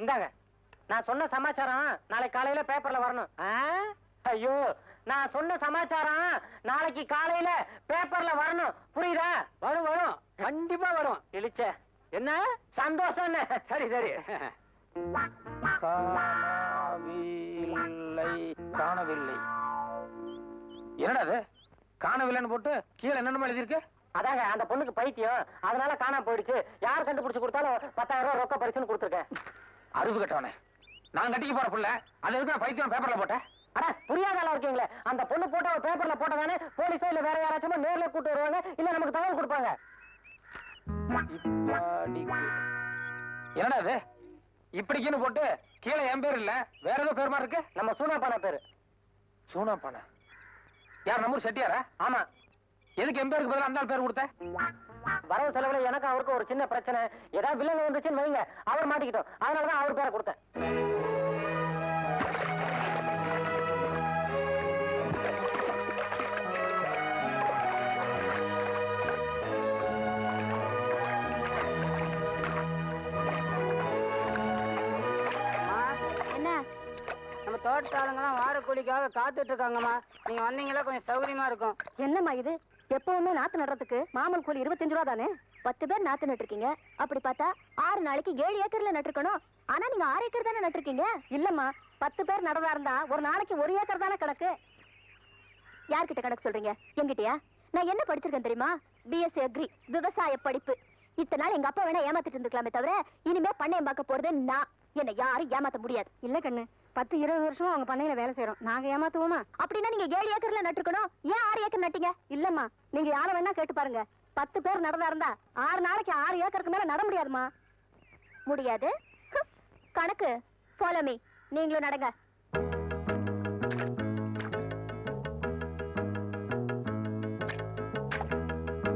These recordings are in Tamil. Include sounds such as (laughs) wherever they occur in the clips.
இந்தாங்க. நான் சொன்ன சமாச்சாரம் நாளைக்கு காலையில பேப்பர்ல வரணும்? ஐயோ நான் சொன்ன சமாச்சாரம் நாளைக்கு காலையில பேப்பர்ல வரணும். புரியுதா? வரும் வரும். கண்டிப்பா வரும். இழிச்ச. என்ன? சந்தோஷம் சரி சரி. காணவில்லை காணவில்லை. என்னடா அது காணவில்லைன்னு போட்டு கீழே என்னென்ன எழுதியிருக்கு? அதாங்க அந்த பொண்ணுக்கு பைத்தியம். அதனால காணாம போயிடுச்சு. யார் கண்டுபிடிச்சு கொடுத்தாலும் பத்தாயிரம் ரூபாய் ரொக்க பரிசுன்னு கொடுத்துருக்கேன். அறிவு கட்டவனே. நான் கட்டிக்க போற புள்ள அது எதுக்கு நான் பைத்தியம் பேப்பர்ல போட்டேன்? அட புரியாத ஆளா இருக்கீங்களே? அந்த பொண்ணு போட்டோ பேப்பர்ல போட்டதானே போலீஸோ இல்ல வேற யாராச்சும் நேர்ல கூட்டு வருவாங்க இல்ல நமக்கு தகவல் கொடுப்பாங்க. என்னடா இது? இப்படிக்குன்னு போட்டு கீழே என் பேர் இல்ல வேற ஏதோ பேர் மாதிரி இருக்கு? நம்ம சூனாப்பான பேரு. சூனா பானை யார் நம்ம ஊர் செட்டியாரா? ஆமா. எதுக்கு என் பேருக்கு பதிலா அந்த பேர் கொடுத்த வரவு செலவுல எனக்கு அவருக்கு ஒரு சின்ன பிரச்சனை. ஏதாவது வில்லங்க வந்துச்சுன்னு வைங்க. அவர் மாட்டிக்கிட்டோம். அதனாலதான் அவர் பேரை கொடுத்தேன். என்ன? நம்ம தோட்டத்தாளுங்கலாம் வார கூலிக்காக காத்துட்டு இருக்காங்கம்மா. நீங்க வந்தீங்களா கொஞ்சம் சௌகரியமா இருக்கும். என்னம்மா இது? எப்பவுமே நாத்து நடுறதுக்கு மாமல் கூலி இருபத்தஞ்சு ரூபா தானே? பத்து பேர் நாத்து நட்டுருக்கீங்க. அப்படி பார்த்தா ஆறு நாளைக்கு ஏழு ஏக்கர்ல நட்டுருக்கணும். ஆனா நீங்க ஆறு ஏக்கர் தானே நட்டுருக்கீங்க? இல்லம்மா பத்து பேர் நடதா இருந்தா ஒரு நாளைக்கு ஒரு ஏக்கர் தானே கணக்கு? யார்கிட்ட கணக்கு சொல்றீங்க? என்கிட்டயா நான் என்ன படிச்சிருக்கேன் தெரியுமா? பிஎஸ்சி அக்ரி விவசாய படிப்பு. இத்தனை நாள் எங்க அப்பா வேணா ஏமாத்திட்டு இருந்துக்கலாமே தவிர இனிமே பண்ணையம் பார்க்க போறது நான். என்ன யாரும் ஏமாத்த முடியாது. இல்ல கண்ணு பத்து இருபது வருஷமா அவங்க பண்ணையில வேலை செய்யறோம் நாங்க ஏமாத்துவோமா? அப்படின்னா நீங்க ஏழு ஏக்கர்ல நட்டுருக்கணும். ஏன் ஆறு ஏக்கர் நட்டீங்க? இல்லம்மா நீங்க யார வேணா கேட்டு பாருங்க. பத்து பேர் நடந்தா இருந்தா ஆறு நாளைக்கு ஆறு ஏக்கருக்கு மேல நட முடியாதுமா முடியாது. கணக்கு. ஃபாலோ மீ நீங்களும் நடங்க.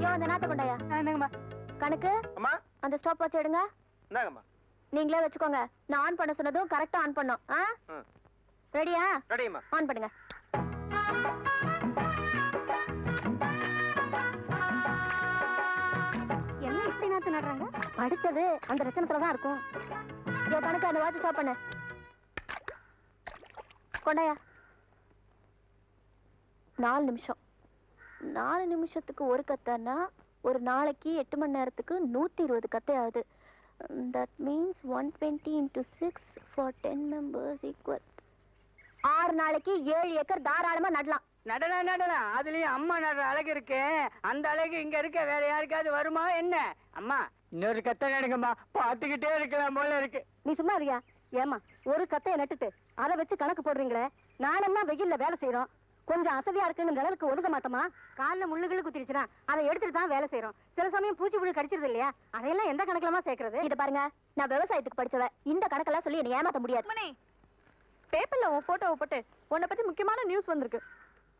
யோ அந்த நாத்த கொண்டாயா? கணக்கு? அம்மா? அந்த ஸ்டாப் வாட்ச் எடுங்க. நீங்களே வச்சுக்கோங்க. நான் ஆன் பண்ண சொன்னதும் கரெக்டா ஆன் பண்ணோம். ஆ. ரெடியா ஆன் பண்ணுங்க. என்ன இப்படி நாத்து நடுறாங்க? படிச்சது அந்த ரச்சனத்துல தான் இருக்கும். ஏ கணக்கு அந்த வாட்ச் ஸ்டாப் பண்ணு. கொண்டாயா? நாலு நிமிஷம். நாலு நிமிஷத்துக்கு ஒரு கத்தைன்னா ஒரு நாளைக்கு எட்டு மணி நேரத்துக்கு நூத்தி இருபது கத்தை ஆகுது. That means one twenty into six for ten members equal ஆறு நாளைக்கு ஏழு ஏக்கர் தாராளமா நடலாம். நடலாம் நடலாம் அதுலயும் அம்மா நடுற அழகு இருக்கு. அந்த அழகு இங்க இருக்க வேற யாருக்காவது வருமா? என்ன? அம்மா இன்னொரு கத்த நடுங்கம்மா. பாத்துக்கிட்டே இருக்கலாம் போல இருக்கு. நீ சும்மா இருக்கியா? ஏமா ஒரு கத்தையை நட்டுட்டு அதை வச்சு கணக்கு போடுறீங்களே? நானெல்லாம் வெயில்ல வேலை செய்யறோம் கொஞ்சம் அசதியா இருக்குன்னு நிழலுக்கு ஒதுக்க மாட்டோமா? கால்ல முள்ளுகள் குத்திருச்சுன்னா அதை எடுத்துட்டு தான் வேலை செய்யறோம் சில சமயம் பூச்சி புழு கடிச்சிருது இல்லையா? அதையெல்லாம் எந்த கணக்குலமா சேர்க்கறது? இத பாருங்க. நான் விவசாயத்துக்கு படிச்சவ. இந்த கணக்கெல்லாம் சொல்லி என்ன ஏமாத்த முடியாது. பேப்பர்ல உன் போட்டோவை போட்டு உன்னை பத்தி முக்கியமான நியூஸ் வந்திருக்கு.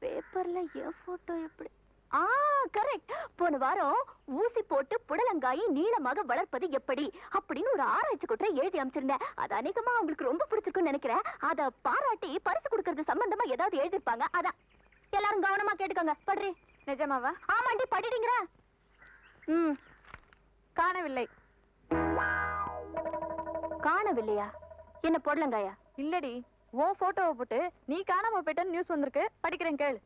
பேப்பர்ல என் போட்டோ எப்படி? ஆ கரெக்ட் போன வாரம் ஊசி போட்டு புடலங்காயை நீளமாக வளர்ப்பது எப்படி அப்படின்னு ஒரு ஆராய்ச்சி குற்றை எழுதி அமைச்சிருந்தேன். அது அநேகமா உங்களுக்கு ரொம்ப பிடிச்சிருக்குன்னு நினைக்கிறேன். அத பாராட்டி பரிசு கொடுக்கறது சம்பந்தமா ஏதாவது எழுதிருப்பாங்க அதான். எல்லாரும் கவனமா கேட்டுக்கோங்க. படுறி. நிஜமாவா? ஆமாண்டி படிடுங்கிற ம். காணவில்லை. காணவில்லையா? என்ன புடலங்காயா? இல்லடி. உன் போட்டோவை போட்டு நீ காணாம போயிட்டன்னு நியூஸ் வந்திருக்கு. படிக்கிறேன் கேளு.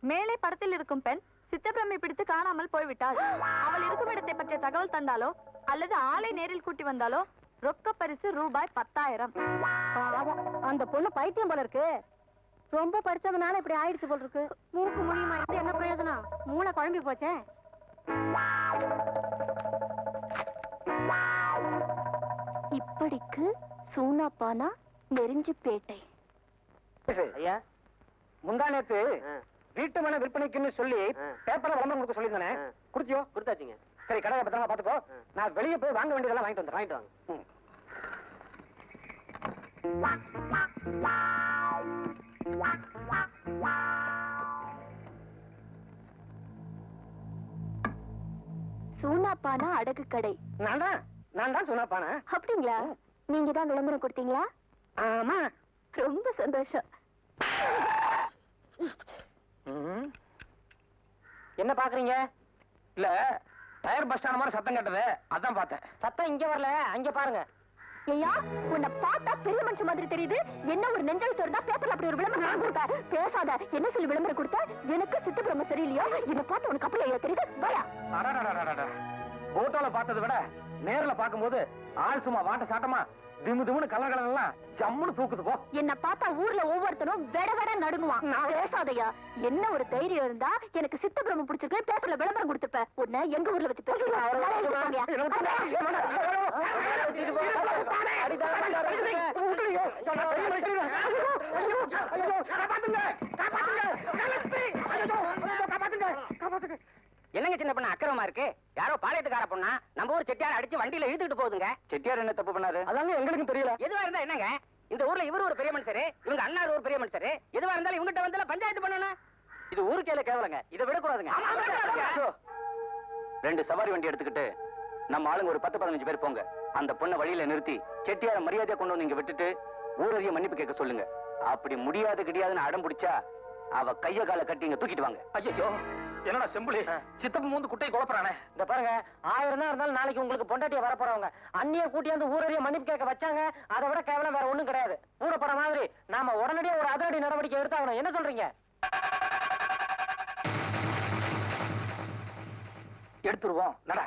மேலே படத்தில் இருக்கும் பெண் சித்தப்பிரமை பிடித்து காணாமல் போய்விட்டாள் அவள் இருக்கும் இடத்தை பற்றிய தகவல் தந்தாலோ அல்லது ஆளை நேரில் கூட்டி வந்தாலோ ரொக்க பரிசு ரூபாய் பத்தாயிரம். அந்த பொண்ணு பைத்தியம் போல இருக்கு. ரொம்ப படிச்சதுனால இப்படி ஆயிடுச்சு போல இருக்கு. மூக்கு முடியுமா இருந்து என்ன பிரயோஜனம்? மூளை குழம்பி போச்சே. இப்படிக்கு சூனாப்பானா நெறிஞ்சிப்பேட்டை ஐயா முந்தா நேத்து வீட்டு மன விற்பனைக்குன்னு சொல்லி பேப்பர்ல விளம்பரம் கொடுக்க சொல்லியிருந்தானே? குடுத்தியோ? கொடுத்தாச்சுங்க. சரி கடையை பத்திரமா பாத்துக்கோ. நான் வெளியே போய் வாங்க வேண்டியதெல்லாம் வாங்கிட்டு வந்துடுறேன். வாங்கிட்டு வாங்க. சூனாப்பானா அடகு கடை? நான் தான் நான் தான் சொன்னாப்பானே அப்படிங்களா? நீங்க தான் விளம்பரம் கொடுத்தீங்களா? ஆமா. ரொம்ப சந்தோஷம். என்ன பாக்குறீங்க? இல்ல டயர் பஸ் ஸ்டாண்ட் மாதிரி சத்தம் கேட்டது. அதான் பார்த்தேன். சத்தம் இங்க வரல அங்க பாருங்க. ஐயா உன்னை பார்த்தா பெரிய மனுஷன் மாதிரி தெரியுது. என்ன ஒரு நெஞ்சல் இருந்தா பேப்பர்ல அப்படி ஒரு விளம்பரம் கொடுத்த? பேசாத என்ன சொல்லி விளம்பரம் கொடுத்த? எனக்கு சித்த பிரம்ம சரியில்லையோ? இதை பார்த்து உனக்கு அப்படி ஐயா தெரியுது? பயா அடடடடடட. போட்டோல பார்த்ததை விட நேர்ல பார்க்கும்போது ஆள் சும்மா வாட்ட சாட்டமா? திமு திமுன்னு கலர் கலர் எல்லாம் ஜம்முன்னு தூக்குது போ என்ன பார்த்தா ஊர்ல ஒவ்வொருத்தனும் வெட வெட நடுங்குவான் பேசாதயா என்ன ஒரு தைரியம் இருந்தா எனக்கு சித்த பிரம்ம பிடிச்சிருக்கு பேப்பர்ல விளம்பரம் கொடுத்துருப்ப உன்னை எங்க ஊர்ல வச்சு என்னங்க சின்ன பொண்ணு அக்கிரமா இருக்கு? யாரோ பாளையத்துக்கார பொண்ணா? நம்ம ஊர் செட்டியார் அடிச்சு வண்டியில இழுத்துட்டு போகுதுங்க. செட்டியார் என்ன தப்பு பண்ணாரு? அதாங்க எங்களுக்கும் தெரியல. எதுவா இருந்தா என்னங்க? இந்த ஊர்ல இவரு ஒரு பெரிய மனுஷரு இவங்க அண்ணா ஒரு பெரிய மனுஷரு. எதுவா இருந்தாலும் இவங்கிட்ட வந்து பஞ்சாயத்து பண்ணணும். இது ஊருக்கேல கேவலங்க. இதை விடக்கூடாதுங்க. ரெண்டு சவாரி வண்டி எடுத்துக்கிட்டு நம்ம ஆளுங்க ஒரு பத்து பதினஞ்சு பேர் போங்க. அந்த பொண்ணை வழியில நிறுத்தி செட்டியார மரியாதையா கொண்டு வந்து இங்க விட்டுட்டு ஊரறிய மன்னிப்பு கேட்க சொல்லுங்க. அப்படி முடியாது கிடையாதுன்னு அடம் பிடிச்சா அவ கைய கால கட்டி இங்க தூக்கிட்டு வாங்க. ஐயோ என்னடா செம்புலி? சித்தப்பு மூந்து குட்டையை குழப்பறானே. இந்த பாருங்க ஆயிரம் தான் இருந்தாலும் நாளைக்கு உங்களுக்கு பொண்டாட்டிய வர போறவங்க. அண்ணிய கூட்டியாந்து ஊரறிய மன்னிப்பு கேட்க வச்சாங்க அதை விட கேவலம் வேற ஒண்ணும் கிடையாது. ஊட போற மாதிரி நாம உடனடியா ஒரு அதிரடி நடவடிக்கை எடுத்தாகணும். என்ன சொல்றீங்க? எடுத்துருவோம். நட.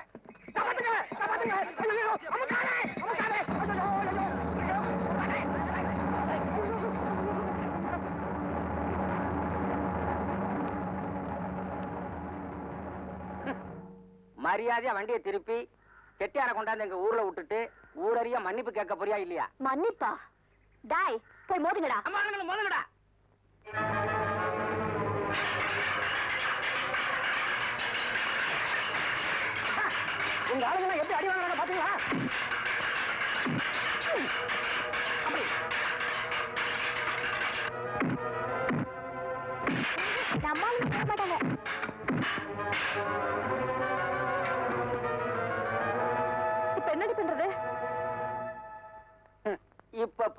மரியாதையா வண்டியை திருப்பி செட்டியார கொண்டாந்து எங்க ஊர்ல விட்டுட்டு ஊரறிய மன்னிப்பு கேட்க போறியா இல்லையா? மன்னிப்பா? டாய் போய் மோதுங்கடா. முதங்கடா. உங்க ஆளுங்க எப்படி அடி வாங்குறாங்க பாத்தீங்களா?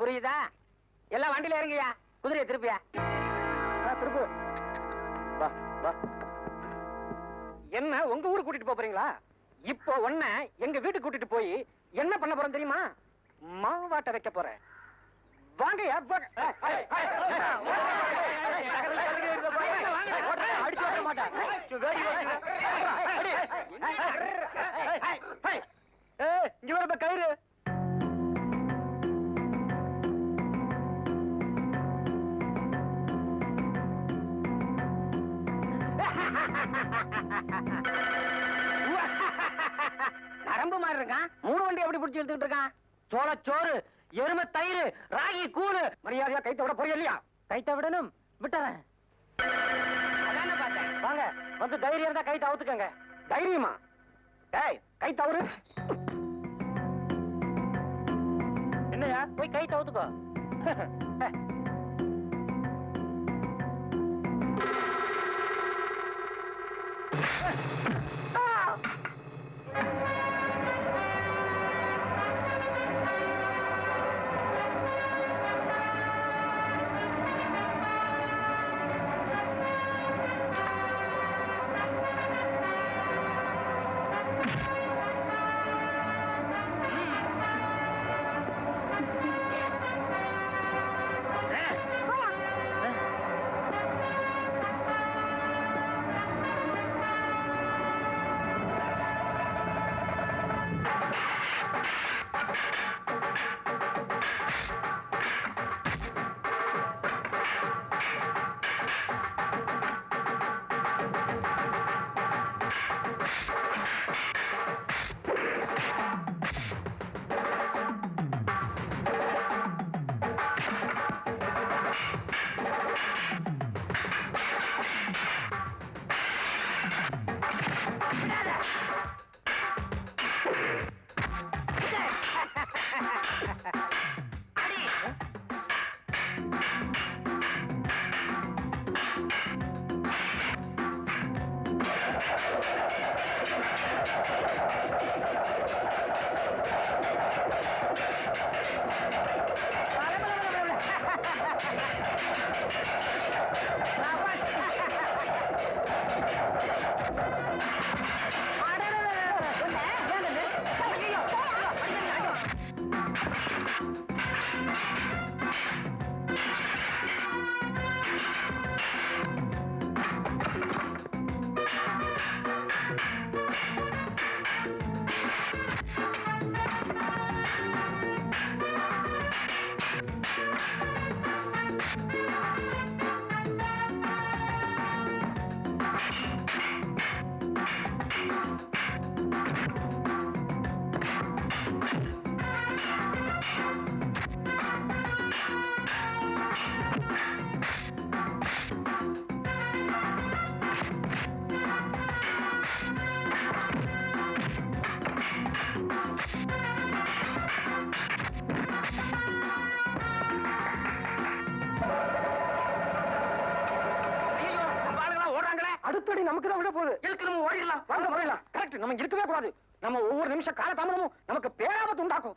புரியுதா எல்லாம் வண்டியில இறங்கியா குதிரையை திருப்பியா திருப்பு வா வா என்ன உங்க ஊருக்கு கூட்டிட்டு போறீங்களா இப்போ ஒன்ன எங்க வீட்டுக்கு கூட்டிட்டு போய் என்ன பண்ண போறோம் தெரியுமா மாவாட்ட வைக்க போறேன் வாங்க. ஏய், ஏய், ஏய், (laughs) நரம்பு மாதிரி இருக்கான் மூணு வண்டி எப்படி பிடிச்சி இழுத்துக்கிட்டு இருக்கான் சோளச்சோறு எருமை தயிர் ராகி கூழு. மரியாதையா கைத்த விட போறியா இல்லையா? கைத்த விடணும். விட்டுறேன். வாங்க வந்து தைரியம் இருந்தா கை தவுத்துக்கங்க தைரியமா? டேய் கை தவறு என்னையா போய் கை தவுத்துக்கோ (laughs) இருக்கவே கூடாது. நம்ம ஒவ்வொரு நிமிஷம் காலதாமதமும் நமக்கு பேராபத்து உண்டாக்கும்.